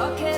어떻게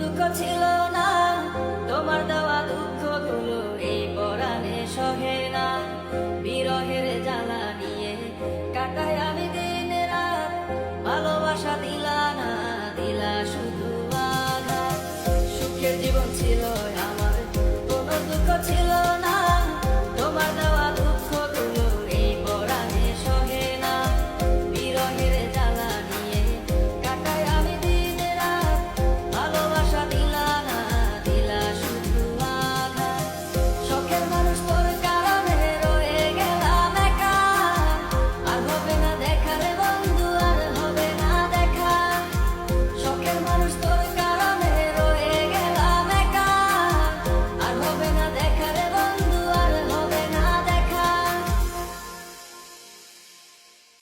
দুঃখ ছিল না। তোমার দেওয়া দুঃখগুলো এই পরাণে সহে না। বিরহের জ্বালা নিয়ে কাটায় আমি দিন রাত। ভালোবাসা দিল